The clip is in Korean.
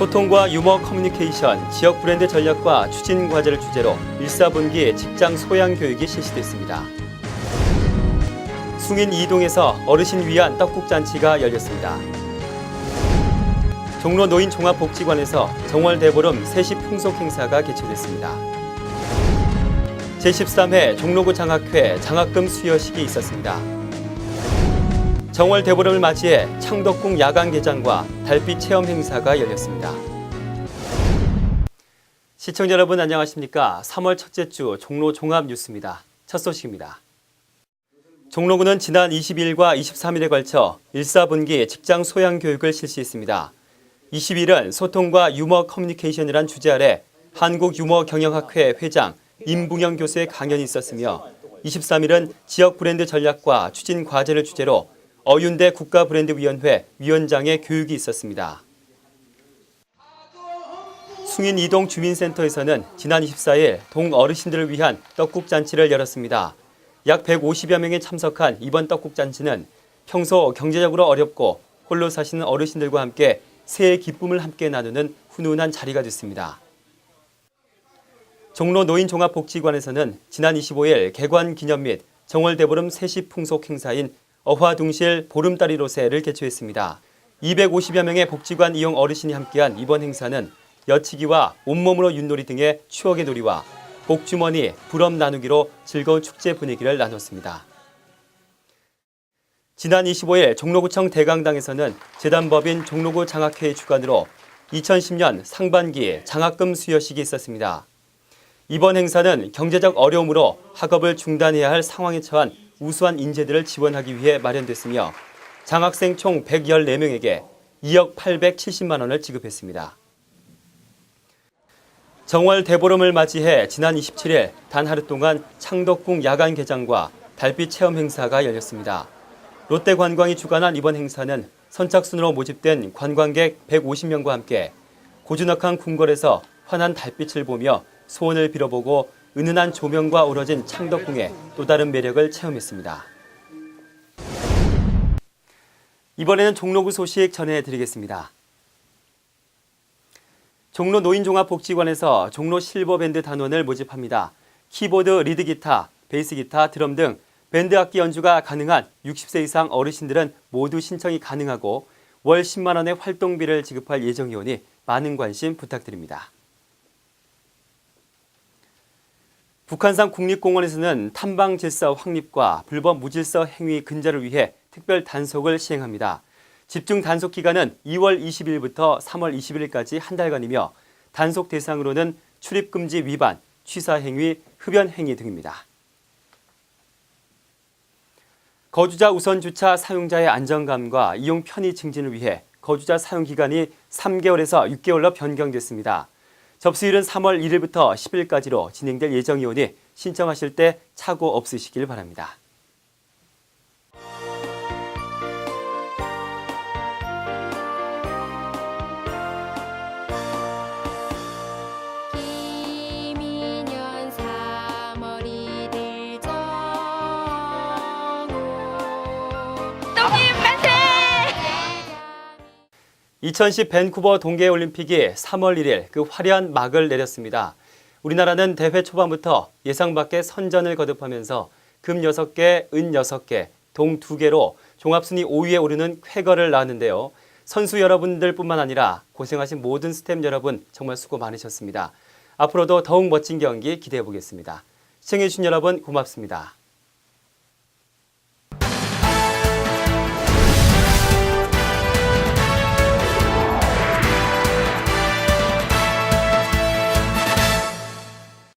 소통과 유머 커뮤니케이션, 지역 브랜드 전략과 추진 과제를 주제로 1, 4분기 직장 소양 교육이 실시됐습니다. 숭인 이동에서 어르신 위한 떡국 잔치가 열렸습니다. 종로 노인 종합복지관에서 정월 대보름 세시 풍속 행사가 개최됐습니다. 제13회 종로구 장학회 장학금 수여식이 있었습니다. 정월 대보름을 맞이해 창덕궁 야간 개장과 달빛 체험 행사가 열렸습니다. 시청자 여러분 안녕하십니까? 3월 첫째 주 종로 종합 뉴스입니다. 첫 소식입니다. 종로구는 지난 22일과 23일에 걸쳐 1, 4분기 직장 소양 교육을 실시했습니다. 20일은 소통과 유머 커뮤니케이션이란 주제 아래 한국 유머 경영학회 회장 임붕영 교수의 강연이 있었으며 23일은 지역 브랜드 전략과 추진 과제를 주제로 어윤대 국가브랜드위원회 위원장의 교육이 있었습니다. 숭인 이동 주민센터에서는 지난 24일 동 어르신들을 위한 떡국 잔치를 열었습니다. 약 150여 명이 참석한 이번 떡국 잔치는 평소 경제적으로 어렵고 홀로 사시는 어르신들과 함께 새해 기쁨을 함께 나누는 훈훈한 자리가 됐습니다. 종로 노인종합복지관에서는 지난 25일 개관 기념 및 정월 대보름 세시 풍속 행사인 어화둥실 보름다리 로세를 개최했습니다. 250여 명의 복지관 이용 어르신이 함께한 이번 행사는 여치기와 온몸으로 윷놀이 등의 추억의 놀이와 복주머니, 부럼 나누기로 즐거운 축제 분위기를 나눴습니다. 지난 25일 종로구청 대강당에서는 재단법인 종로구 장학회의 주관으로 2010년 상반기 장학금 수여식이 있었습니다. 이번 행사는 경제적 어려움으로 학업을 중단해야 할 상황에 처한 우수한 인재들을 지원하기 위해 마련됐으며 장학생 총 114명에게 2억 870만 원을 지급했습니다. 정월 대보름을 맞이해 지난 27일 단 하루 동안 창덕궁 야간 개장과 달빛 체험 행사가 열렸습니다. 롯데관광이 주관한 이번 행사는 선착순으로 모집된 관광객 150명과 함께 고즈넉한 궁궐에서 환한 달빛을 보며 소원을 빌어보고 은은한 조명과 어우러진 창덕궁의 또 다른 매력을 체험했습니다. 이번에는 종로구 소식 전해드리겠습니다. 종로 노인종합복지관에서 종로 실버밴드 단원을 모집합니다. 키보드, 리드기타, 베이스기타, 드럼 등 밴드 악기 연주가 가능한 60세 이상 어르신들은 모두 신청이 가능하고 월 10만 원의 활동비를 지급할 예정이오니 많은 관심 부탁드립니다. 북한산 국립공원에서는 탐방 질서 확립과 불법 무질서 행위 근절을 위해 특별 단속을 시행합니다. 집중 단속 기간은 2월 20일부터 3월 21일까지 한 달간이며 단속 대상으로는 출입 금지 위반, 취사 행위, 흡연 행위 등입니다. 거주자 우선 주차 사용자의 안정감과 이용 편의 증진을 위해 거주자 사용 기간이 3개월에서 6개월로 변경됐습니다. 접수일은 3월 1일부터 10일까지로 진행될 예정이오니 신청하실 때 착오 없으시길 바랍니다. 2010 밴쿠버 동계올림픽이 3월 1일 그 화려한 막을 내렸습니다. 우리나라는 대회 초반부터 예상 밖의 선전을 거듭하면서 금 6개, 은 6개, 동 2개로 종합순위 5위에 오르는 쾌거를 낳았는데요. 선수 여러분들뿐만 아니라 고생하신 모든 스태프 여러분 정말 수고 많으셨습니다. 앞으로도 더욱 멋진 경기 기대해 보겠습니다. 시청해주신 여러분 고맙습니다.